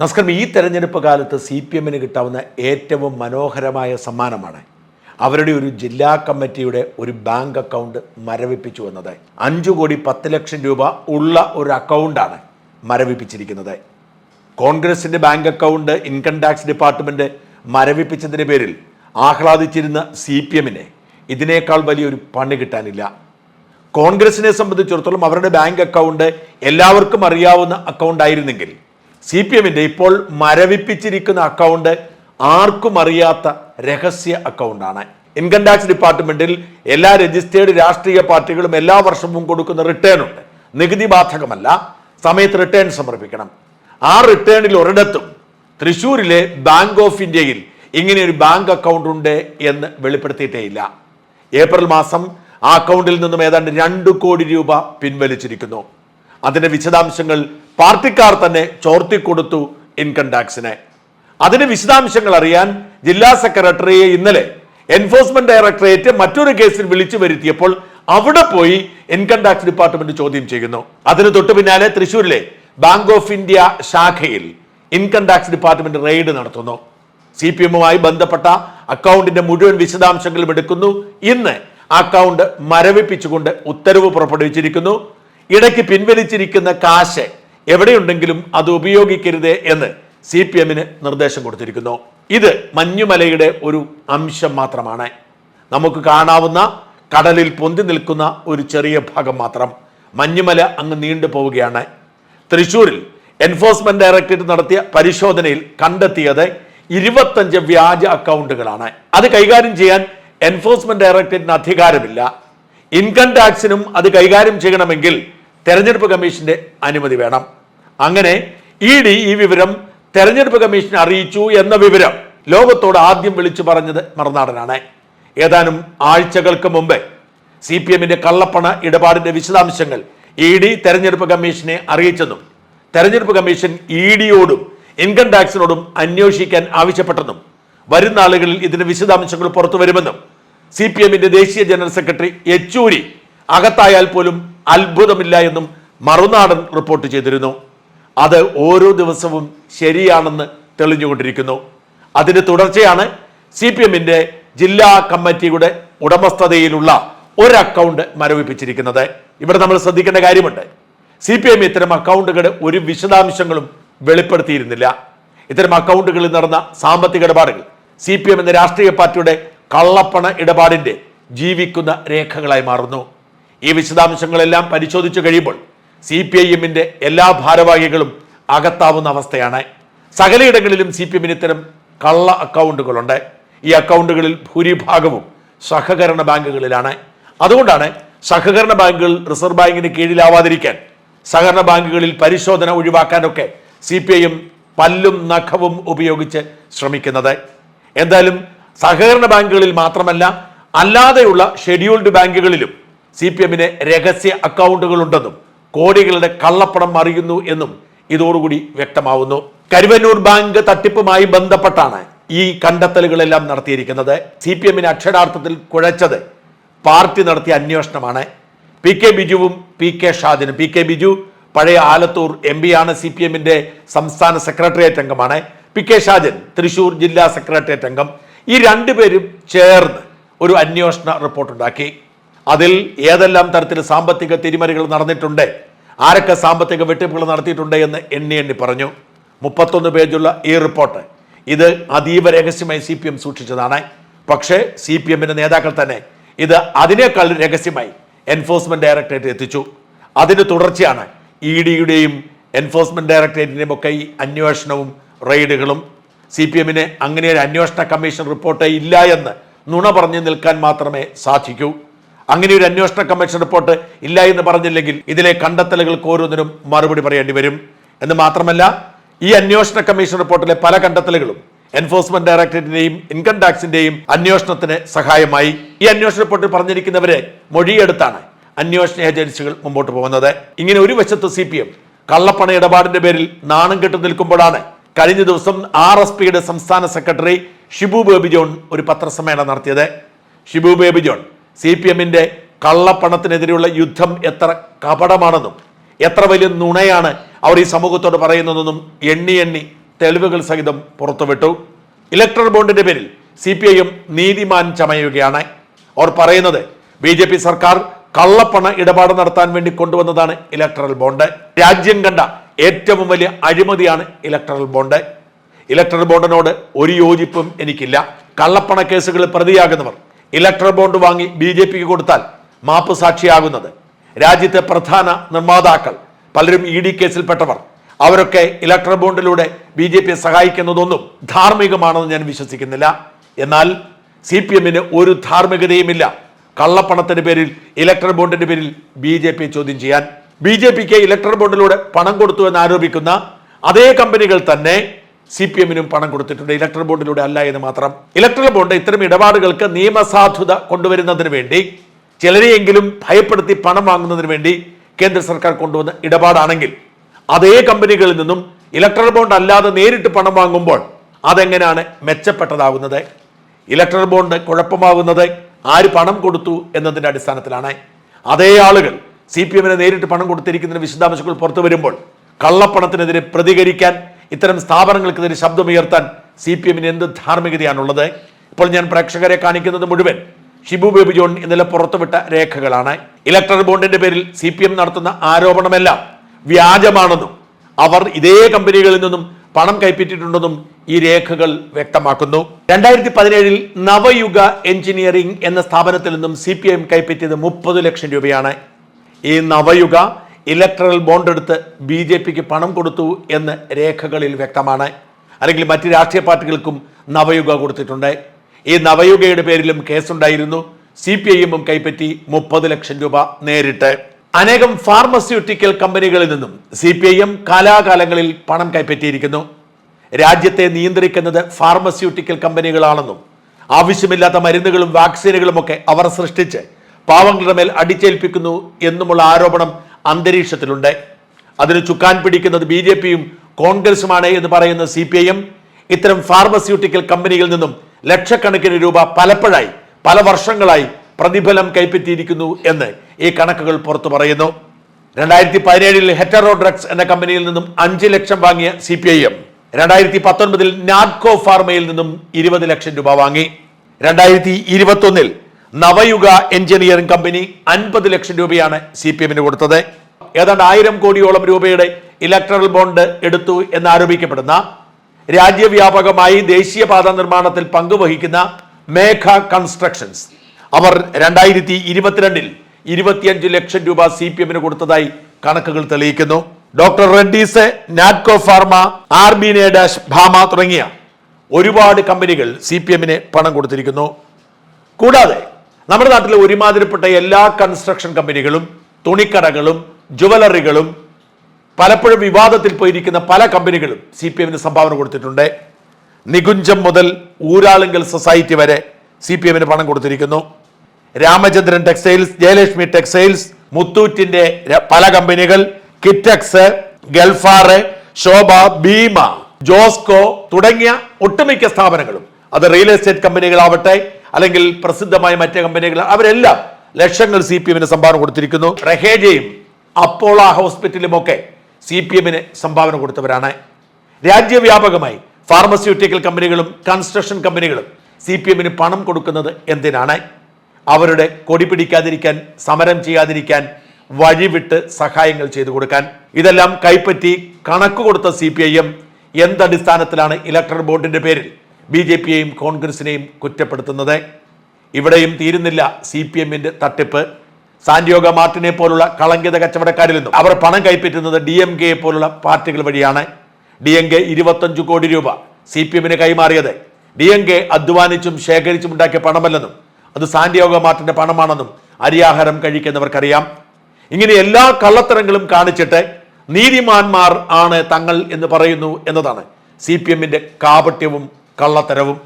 നമസ്കാരം ഈ തെരഞ്ഞെടുപ്പ് കാലത്ത് സി പി എമ്മിന് കിട്ടാവുന്ന ഏറ്റവും മനോഹരമായ സമ്മാനമാണ് അവരുടെ ഒരു ജില്ലാ കമ്മിറ്റിയുടെ ഒരു ബാങ്ക് അക്കൗണ്ട് മരവിപ്പിച്ചു എന്നത്. അഞ്ചു കോടി പത്ത് ലക്ഷം രൂപ ഉള്ള ഒരു അക്കൗണ്ടാണ് മരവിപ്പിച്ചിരിക്കുന്നത്. കോൺഗ്രസിന്റെ bank account income tax department മരവിപ്പിച്ചതിന്റെ പേരിൽ ആഹ്ലാദിച്ചിരുന്ന സി പി എമ്മിന് ഇതിനേക്കാൾ വലിയൊരു പണി കിട്ടാനില്ല. കോൺഗ്രസിനെ സംബന്ധിച്ചിടത്തോളം അവരുടെ ബാങ്ക് അക്കൗണ്ട് എല്ലാവർക്കും അറിയാവുന്ന അക്കൗണ്ട് ആയിരുന്നെങ്കിൽ സി പി എമ്മിന്റെ ഇപ്പോൾ മരവിപ്പിച്ചിരിക്കുന്ന അക്കൗണ്ട് ആർക്കും അറിയാത്ത രഹസ്യ അക്കൗണ്ടാണ്. ഇൻകം ടാക്സ് ഡിപ്പാർട്ട്മെന്റിൽ എല്ലാ രജിസ്റ്റേർഡ് രാഷ്ട്രീയ പാർട്ടികളും എല്ലാ വർഷവും കൊടുക്കുന്ന റിട്ടേൺ ഉണ്ട്. നികുതി ബാധകമല്ല. സമയത്ത് റിട്ടേൺ സമർപ്പിക്കണം. ആ റിട്ടേണിൽ ഒരിടത്തും തൃശൂരിലെ ബാങ്ക് ഓഫ് ഇന്ത്യയിൽ ഇങ്ങനെ ഒരു ബാങ്ക് അക്കൗണ്ട് ഉണ്ട് എന്ന് വെളിപ്പെടുത്തിയിട്ടേയില്ല ഏപ്രിൽ മാസം ആ അക്കൗണ്ടിൽ നിന്നും ഏതാണ്ട് രണ്ട് കോടി രൂപ പിൻവലിച്ചിരിക്കുന്നു. അതിന്റെ വിശദാംശങ്ങൾ പാർട്ടിക്കാർ തന്നെ ചോർത്തിക്കൊടുത്തു ഇൻകം ടാക്സിനെ അതിന് വിശദാംശങ്ങൾ അറിയാൻ ജില്ലാ സെക്രട്ടറിയെ ഇന്നലെ എൻഫോഴ്സ്മെന്റ് ഡയറക്ടറേറ്റ് മറ്റൊരു കേസിൽ വിളിച്ചു വരുത്തിയപ്പോൾ അവിടെ പോയി ഇൻകം ടാക്സ് ഡിപ്പാർട്ട്മെന്റ് ചോദ്യം ചെയ്യുന്നു. അതിന് തൊട്ടു പിന്നാലെ തൃശൂരിലെ ബാങ്ക് ഓഫ് ഇന്ത്യ ശാഖയിൽ ഇൻകം ടാക്സ് ഡിപ്പാർട്ട്മെന്റ് റെയ്ഡ് നടത്തുന്നു. സി പി എമ്മുമായി ബന്ധപ്പെട്ട അക്കൗണ്ടിന്റെ മുഴുവൻ വിശദാംശങ്ങളും എടുക്കുന്നു. ഇന്ന് അക്കൗണ്ട് മരവിപ്പിച്ചുകൊണ്ട് ഉത്തരവ് പുറപ്പെടുവിച്ചിരിക്കുന്നു. ഇടയ്ക്ക് പിൻവലിച്ചിരിക്കുന്ന കാശ് എവിടെയുണ്ടെങ്കിലും അത് ഉപയോഗിക്കരുത് എന്ന് സി പി എമ്മിന് നിർദ്ദേശം കൊടുത്തിരിക്കുന്നു. ഇത് മഞ്ഞുമലയുടെ ഒരു അംശം മാത്രമാണ്. നമുക്ക് കാണാവുന്ന കടലിൽ പൊന്തി നിൽക്കുന്ന ഒരു ചെറിയ ഭാഗം മാത്രം. മഞ്ഞുമല അങ്ങ് നീണ്ടു പോവുകയാണ്. തൃശൂരിൽ എൻഫോഴ്സ്മെന്റ് ഡയറക്ടറേറ്റ് നടത്തിയ പരിശോധനയിൽ കണ്ടെത്തിയത് ഇരുപത്തഞ്ച് വ്യാജ അക്കൗണ്ടുകളാണ്. അത് കൈകാര്യം ചെയ്യാൻ എൻഫോഴ്സ്മെന്റ് ഡയറക്ടറേറ്റിന് അധികാരമില്ല. ഇൻകം ടാക്സിനും അത് കൈകാര്യം ചെയ്യണമെങ്കിൽ തെരഞ്ഞെടുപ്പ് കമ്മീഷന്റെ അനുമതി വേണം. അങ്ങനെ ഇ ഡി ഈ വിവരം തെരഞ്ഞെടുപ്പ് കമ്മീഷൻ അറിയിച്ചു എന്ന വിവരം ലോകത്തോട് ആദ്യം വിളിച്ചു പറഞ്ഞത് മറുനാടനാണ്. ഏതാനും ആഴ്ചകൾക്ക് മുമ്പ് സി പി എമ്മിന്റെ കള്ളപ്പണ ഇടപാടിന്റെ വിശദാംശങ്ങൾ ഇ ഡി തെരഞ്ഞെടുപ്പ് കമ്മീഷനെ അറിയിച്ചെന്നും തെരഞ്ഞെടുപ്പ് കമ്മീഷൻ ഇ ഡിയോടും ഇൻകം ടാക്സിനോടും അന്വേഷിക്കാൻ ആവശ്യപ്പെട്ടെന്നും വരുന്ന ആളുകളിൽ ഇതിന്റെ വിശദാംശങ്ങൾ പുറത്തു വരുമെന്നും സി പി എമ്മിന്റെ ദേശീയ ജനറൽ സെക്രട്ടറി യെച്ചൂരി അകത്തായാൽ പോലും അത്ഭുതമില്ല എന്നും മറുനാടൻ റിപ്പോർട്ട് ചെയ്തിരുന്നു. അത് ഓരോ ദിവസവും ശരിയാണെന്ന് തെളിഞ്ഞുകൊണ്ടിരിക്കുന്നു. അതിന്റെ തുടർച്ചയാണ് സി പി എമ്മിന്റെ ജില്ലാ കമ്മിറ്റിയുടെ ഉടമസ്ഥതയിലുള്ള ഒരു അക്കൗണ്ട് മരവിപ്പിച്ചിരിക്കുന്നത്. ഇവിടെ നമ്മൾ ശ്രദ്ധിക്കേണ്ട കാര്യമുണ്ട്. സി പി എം ഇത്തരം അക്കൗണ്ടുകളുടെ ഒരു വിശദാംശങ്ങളും വെളിപ്പെടുത്തിയിരുന്നില്ല. ഇത്തരം അക്കൗണ്ടുകളിൽ നടന്ന സാമ്പത്തിക ഇടപാടുകൾ സി പി എം എന്ന രാഷ്ട്രീയ പാർട്ടിയുടെ കള്ളപ്പണ ഇടപാടിന്റെ ജീവിക്കുന്ന രേഖകളായി മാറുന്നു. ഈ വിശദാംശങ്ങളെല്ലാം പരിശോധിച്ചു കഴിയുമ്പോൾ സി പി ഐ എമ്മിന്റെ എല്ലാ ഭാരവാഹികളും അകത്താവുന്ന അവസ്ഥയാണ്. സകലയിടങ്ങളിലും സി പി എമ്മിന് ഇത്തരം കള്ള അക്കൗണ്ടുകളുണ്ട്. ഈ അക്കൗണ്ടുകളിൽ ഭൂരിഭാഗവും സഹകരണ ബാങ്കുകളിലാണ്. അതുകൊണ്ടാണ് സഹകരണ ബാങ്കുകൾ റിസർവ് ബാങ്കിന് കീഴിലാവാതിരിക്കാൻ സഹകരണ ബാങ്കുകളിൽ പരിശോധന ഒഴിവാക്കാനൊക്കെ സി പി ഐ എം പല്ലും നഖവും ഉപയോഗിച്ച് ശ്രമിക്കുന്നത്. എന്തായാലും സഹകരണ ബാങ്കുകളിൽ മാത്രമല്ല അല്ലാതെയുള്ള ഷെഡ്യൂൾഡ് ബാങ്കുകളിലും സി പി എമ്മിന് രഹസ്യ അക്കൗണ്ടുകൾ ഉണ്ടെന്നും കോടികളുടെ കള്ളപ്പണം അറിയുന്നു എന്നും ഇതോടുകൂടി വ്യക്തമാവുന്നു. കരുവന്നൂർ ബാങ്ക് തട്ടിപ്പുമായി ബന്ധപ്പെട്ടാണ് ഈ കണ്ടെത്തലുകളെല്ലാം നടത്തിയിരിക്കുന്നത്. സി പി എമ്മിന് അക്ഷരാർത്ഥത്തിൽ കുഴച്ചത് പാർട്ടി നടത്തിയ അന്വേഷണമാണ്. പി കെ ബിജുവും പി കെ ഷാദിനും. പി കെ ബിജു പഴയ ആലത്തൂർ എം ആണ് സി പി എമ്മിന്റെ സംസ്ഥാന സെക്രട്ടേറിയറ്റ് അംഗമാണ്. പി കെ ഷാജൻ തൃശൂർ ജില്ലാ സെക്രട്ടേറിയറ്റ് അംഗം. ഈ രണ്ടുപേരും ചേർന്ന് ഒരു അന്വേഷണ റിപ്പോർട്ട് ഉണ്ടാക്കി അതിൽ ഏതെല്ലാം തരത്തിൽ സാമ്പത്തിക തിരിമറികൾ നടന്നിട്ടുണ്ട് ആരൊക്കെ സാമ്പത്തിക വെട്ടിപ്പുകൾ നടത്തിയിട്ടുണ്ട് എന്ന് എണ്ണി എണ്ണി പറഞ്ഞു. മുപ്പത്തൊന്ന് പേജുള്ള ഈ റിപ്പോർട്ട്. ഇത് അതീവ രഹസ്യമായി സി പി എം സൂക്ഷിച്ചതാണ്. പക്ഷേ സി പി എമ്മിന്റെ നേതാക്കൾ തന്നെ ഇത് അതിനേക്കാൾ രഹസ്യമായി എൻഫോഴ്സ്മെന്റ് ഡയറക്ടറേറ്റ് എത്തിച്ചു. അതിന് തുടർച്ചയാണ് ഇ ഡിയുടെയും എൻഫോഴ്സ്മെന്റ് ഡയറക്ടറേറ്റിന്റെയും ഒക്കെ ഈ അന്വേഷണവും റെയ്ഡുകളും. സി പി എമ്മിന് അങ്ങനെ ഒരു അന്വേഷണ കമ്മീഷൻ റിപ്പോർട്ട് ഇല്ല എന്ന് നുണ പറഞ്ഞു നിൽക്കാൻ മാത്രമേ സാധിക്കൂ. അങ്ങനെ ഒരു അന്വേഷണ കമ്മീഷൻ റിപ്പോർട്ട് ഇല്ല എന്ന് പറഞ്ഞില്ലെങ്കിൽ ഇതിലെ കണ്ടെത്തലുകൾക്ക് ഓരോന്നിനും മറുപടി പറയേണ്ടി വരും. എന്ന് മാത്രമല്ല ഈ അന്വേഷണ കമ്മീഷൻ റിപ്പോർട്ടിലെ പല കണ്ടെത്തലുകളും എൻഫോഴ്സ്മെന്റ് ഡയറക്ടറേറ്റിന്റെയും ഇൻകം ടാക്സിന്റെയും അന്വേഷണത്തിന് സഹായമായി. ഈ അന്വേഷണ റിപ്പോർട്ടിൽ പറഞ്ഞിരിക്കുന്നവരെ മൊഴിയെടുത്താണ് അന്വേഷണ ഏജൻസികൾ മുമ്പോട്ട് പോകുന്നത്. ഇങ്ങനെ ഒരു വശത്ത് സി പി എം കള്ളപ്പണ ഇടപാടിന്റെ പേരിൽ നാണം കെട്ടു നിൽക്കുമ്പോഴാണ് കഴിഞ്ഞ ദിവസം ആർ എസ് പിയുടെ സംസ്ഥാന സെക്രട്ടറി ഷിബു ബേബി ജോൺ ഒരു പത്രസമ്മേളനം നടത്തിയത്. Shibu Baby John C P എമ്മിന്റെ കള്ളപ്പണത്തിനെതിരെയുള്ള യുദ്ധം എത്ര കപടമാണെന്നും എത്ര വലിയ നുണയാണ് അവർ ഈ സമൂഹത്തോട് പറയുന്നതെന്നും എണ്ണി എണ്ണി തെളിവുകൾ സഹിതം പുറത്തുവിട്ടു. ഇലക്ട്രൽ ബോണ്ടിന്റെ പേരിൽ സി പി ഐ എം നീതിമാൻ ചമയുകയാണ്. അവർ പറയുന്നത് ബി ജെ പി സർക്കാർ കള്ളപ്പണ ഇടപാട് നടത്താൻ വേണ്ടി കൊണ്ടുവന്നതാണ് ഇലക്ട്രൽ ബോണ്ട്. രാജ്യം കണ്ട ഏറ്റവും വലിയ അഴിമതിയാണ് ഇലക്ട്രൽ ബോണ്ട്. ഇലക്ട്രൽ ബോണ്ടിനോട് ഒരു യോജിപ്പും എനിക്കില്ല. കള്ളപ്പണ കേസുകളിൽ പ്രതിയാകുന്നവർ ഇലക്ട്രൽ ബോണ്ട് വാങ്ങി ബി ജെ പിക്ക് കൊടുത്താൽ മാപ്പ് സാക്ഷിയാകുന്നത്. രാജ്യത്തെ പ്രധാന നിർമ്മാതാക്കൾ പലരും ഇ ഡി കേസിൽപ്പെട്ടവർ അവരൊക്കെ ഇലക്ട്രൽ ബോണ്ടിലൂടെ ബി ജെ പിയെ സഹായിക്കുന്നതൊന്നും ധാർമ്മികമാണെന്ന് ഞാൻ വിശ്വസിക്കുന്നില്ല. എന്നാൽ സി പി എമ്മിന് ഒരു ധാർമ്മികതയുമില്ല. കള്ളപ്പണത്തിന്റെ പേരിൽ ഇലക്ട്രൽ ബോണ്ടിന്റെ പേരിൽ ബി ജെ പി ചോദ്യം ചെയ്യാൻ. ബി ജെ പിക്ക് ഇലക്ട്രൽ ബോണ്ടിലൂടെ പണം കൊടുത്തു എന്ന് ആരോപിക്കുന്ന അതേ കമ്പനികൾ തന്നെ സി പി എമ്മിനും പണം കൊടുത്തിട്ടുണ്ട്. ഇലക്ട്രൽ ബോണ്ടിലൂടെ അല്ല എന്ന് മാത്രം. ഇലക്ട്രൽ ബോണ്ട് ഇത്തരം ഇടപാടുകൾക്ക് നിയമസാധുത കൊണ്ടുവരുന്നതിന് വേണ്ടി ചിലരെയെങ്കിലും ഭയപ്പെടുത്തി പണം വാങ്ങുന്നതിന് വേണ്ടി കേന്ദ്ര സർക്കാർ കൊണ്ടുവന്ന ഇടപാടാണെങ്കിൽ അതേ കമ്പനികളിൽ നിന്നും ഇലക്ട്രൽ ബോണ്ട് അല്ലാതെ നേരിട്ട് പണം വാങ്ങുമ്പോൾ അതെങ്ങനെയാണ് മെച്ചപ്പെട്ടതാകുന്നത്? ഇലക്ട്രൽ ബോണ്ട് കുഴപ്പമാകുന്നത് ആര് പണം കൊടുത്തു എന്നതിന്റെ അടിസ്ഥാനത്തിലാണ്. അതേ ആളുകൾ സി പി എമ്മിന് നേരിട്ട് പണം കൊടുത്തിരിക്കുന്നതിന് വിശദാംശങ്ങൾ പുറത്തു വരുമ്പോൾ കള്ളപ്പണത്തിനെതിരെ പ്രതികരിക്കാൻ ഇത്തരം സ്ഥാപനങ്ങൾക്കെതിരെ ശബ്ദമുയർത്താൻ സി പി എമ്മിന് എന്ത് ധാർമ്മികതയാണുള്ളത്? ഇപ്പോൾ ഞാൻ പ്രേക്ഷകരെ കാണിക്കുന്നത് മുഴുവൻ ഷിബു ബേബി ജോൺ ഇന്നലെ പുറത്തുവിട്ട രേഖകളാണ്. ഇലക്ട്രൽ ബോണ്ടിന്റെ പേരിൽ സി പി എം നടത്തുന്ന ആരോപണമെല്ലാം വ്യാജമാണെന്നും അവർ ഇതേ കമ്പനികളിൽ നിന്നും പണം കൈപ്പറ്റിയിട്ടുണ്ടെന്നും ഈ രേഖകൾ വ്യക്തമാക്കുന്നു. രണ്ടായിരത്തി പതിനേഴിൽ നവയുഗ എഞ്ചിനീയറിംഗ് എന്ന സ്ഥാപനത്തിൽ നിന്നും സി പി എം കൈപ്പറ്റിയത് മുപ്പത് ലക്ഷം രൂപയാണ്. ഈ നവയുഗ ഇലക്ട്രൽ ബോണ്ട് എടുത്ത് ബി ജെ പിക്ക് പണം കൊടുത്തു എന്ന് രേഖകളിൽ വ്യക്തമാണ്. അല്ലെങ്കിൽ മറ്റ് രാഷ്ട്രീയ പാർട്ടികൾക്കും നവയുഗ കൊടുത്തിട്ടുണ്ട്. ഈ നവയുഗയുടെ പേരിലും കേസുണ്ടായിരുന്നു. സി പി ഐ കൈപ്പറ്റി മുപ്പത് ലക്ഷം രൂപ നേരിട്ട്. അനേകം ഫാർമസ്യൂട്ടിക്കൽ കമ്പനികളിൽ നിന്നും സി പി ഐ എം കാലാകാലങ്ങളിൽ പണം കൈപ്പറ്റിയിരിക്കുന്നു. രാജ്യത്തെ നിയന്ത്രിക്കുന്നത് ഫാർമസ്യൂട്ടിക്കൽ കമ്പനികളാണെന്നും ആവശ്യമില്ലാത്ത മരുന്നുകളും വാക്സിനുകളും ഒക്കെ അവർ സൃഷ്ടിച്ച് പാവങ്ങളുടെ മേൽ അടിച്ചേൽപ്പിക്കുന്നു എന്നുമുള്ള ആരോപണം അന്തരീക്ഷത്തിലുണ്ട്. അതിന് ചുക്കാൻ പിടിക്കുന്നത് ബി ജെ പിയും കോൺഗ്രസുമാണ് എന്ന് പറയുന്ന സി പി ഐ എം. ഇത്തരം ഫാർമസ്യൂട്ടിക്കൽ കമ്പനിയിൽ നിന്നും ലക്ഷക്കണക്കിന് രൂപ പലപ്പോഴായി പല വർഷങ്ങളായി പ്രതിഫലം കൈപ്പറ്റിയിരിക്കുന്നു എന്ന് ഈ കണക്കുകൾ പുറത്തു പറയുന്നു. രണ്ടായിരത്തി പതിനേഴിൽ ഹെറ്ററോ ഡ്രഗ്സ് എന്ന കമ്പനിയിൽ നിന്നും അഞ്ച് ലക്ഷം വാങ്ങിയ സി പി ഐ എം. രണ്ടായിരത്തി പത്തൊൻപതിൽ നാഡ്കോ ഫാർമയിൽ നിന്നും ഇരുപത് ലക്ഷം രൂപ വാങ്ങി. രണ്ടായിരത്തി ഇരുപത്തൊന്നിൽ നവയുഗ എഞ്ചിനീയറിംഗ് കമ്പനി അൻപത് ലക്ഷം രൂപയാണ് സി പി എമ്മിന് കൊടുത്തത്. ഏതാണ്ട് ആയിരം കോടിയോളം രൂപയുടെ ഇലക്ട്രൽ ബോണ്ട് എടുത്തു എന്നാരോപിക്കപ്പെടുന്ന രാജ്യവ്യാപകമായി ദേശീയപാത നിർമ്മാണത്തിൽ പങ്കുവഹിക്കുന്ന മേഘ കൺസ്ട്രക്ഷൻസ് അവർ രണ്ടായിരത്തി ഇരുപത്തിരണ്ടിൽ ഇരുപത്തിയഞ്ച് ലക്ഷം രൂപ സി പി എമ്മിന് കൊടുത്തതായി കണക്കുകൾ തെളിയിക്കുന്നു. Doctor Reddy's Natco pharma R B നേഡാഷ് ഭാമ തുടങ്ങിയ ഒരുപാട് കമ്പനികൾ സി പി എമ്മിന് പണം കൊടുത്തിരിക്കുന്നു. കൂടാതെ നമ്മുടെ നാട്ടിലെ ഒരുമാതിരിപ്പെട്ട എല്ലാ കൺസ്ട്രക്ഷൻ കമ്പനികളും തുണിക്കടകളും ജുവലറികളും പലപ്പോഴും വിവാദത്തിൽ പോയിരിക്കുന്ന പല കമ്പനികളും സി പി എമ്മിന് സംഭാവന കൊടുത്തിട്ടുണ്ട്. നികുഞ്ചം മുതൽ ഊരാളുങ്കൽ സൊസൈറ്റി വരെ സി പി എമ്മിന് പണം കൊടുത്തിരിക്കുന്നു. രാമചന്ദ്രൻ ടെക്സ്റ്റൈൽസ് ജയലക്ഷ്മി ടെക്സ്റ്റൈൽസ് മുത്തൂറ്റിന്റെ പല കമ്പനികൾ കിറ്റക്സ് ഗൾഫാറ് ശോഭ ഭീമ ജോസ്കോ തുടങ്ങിയ ഒട്ടുമിക്ക സ്ഥാപനങ്ങളും അത് റിയൽ എസ്റ്റേറ്റ് കമ്പനികളാവട്ടെ അല്ലെങ്കിൽ പ്രസിദ്ധമായ മറ്റേ കമ്പനികൾ അവരെല്ലാം ലക്ഷങ്ങൾ സി പി എമ്മിന് സംഭാവന കൊടുത്തിരിക്കുന്നു. റഹേജയും അപ്പോള ഹോസ്പിറ്റലും ഒക്കെ സി പി എമ്മിന് സംഭാവന കൊടുത്തവരാണ്. രാജ്യവ്യാപകമായി ഫാർമസ്യൂട്ടിക്കൽ കമ്പനികളും കൺസ്ട്രക്ഷൻ കമ്പനികളും സി പി എമ്മിന് പണം കൊടുക്കുന്നത് എന്തിനാണ്? അവരുടെ കൊടി പിടിക്കാതിരിക്കാൻ സമരം ചെയ്യാതിരിക്കാൻ വഴിവിട്ട് സഹായങ്ങൾ ചെയ്തു കൊടുക്കാൻ. ഇതെല്ലാം കൈപ്പറ്റി കണക്ക് കൊടുത്ത സി പി ഐ എം എന്തടിസ്ഥാനത്തിലാണ് ഇലക്ട്രൽ ബോർഡിന്റെ പേരിൽ ബി ജെ പിയെയും കോൺഗ്രസിനെയും കുറ്റപ്പെടുത്തുന്നത്. ഇവിടെയും തീരുന്നില്ല സി പി എമ്മിന്റെ തട്ടിപ്പ്. സാന്റിയോഗ മാർട്ടിനെ പോലുള്ള കളങ്കിത കച്ചവടക്കാരിൽ നിന്നും അവർ പണം കൈപ്പറ്റുന്നത് ഡി എം കെയെ പോലുള്ള പാർട്ടികൾ വഴിയാണ്. ഡി എം കെ ഇരുപത്തഞ്ച് കോടി രൂപ സി പി എമ്മിന് കൈമാറിയത്. ഡി എം കെ അധ്വാനിച്ചും ശേഖരിച്ചും ഉണ്ടാക്കിയ പണമല്ലെന്നും അത് സാന്റിയോഗ മാർട്ടിന്റെ പണമാണെന്നും അരിയാഹാരം കഴിക്കുന്നവർക്കറിയാം. ഇങ്ങനെ എല്ലാ കള്ളത്തരങ്ങളും കാണിച്ചിട്ട് നീതിമാന്മാർ ആണ് തങ്ങൾ എന്ന് പറയുന്നു എന്നതാണ് സി പി എമ്മിന്റെ കാപട്യവും കള്ളത്തരവും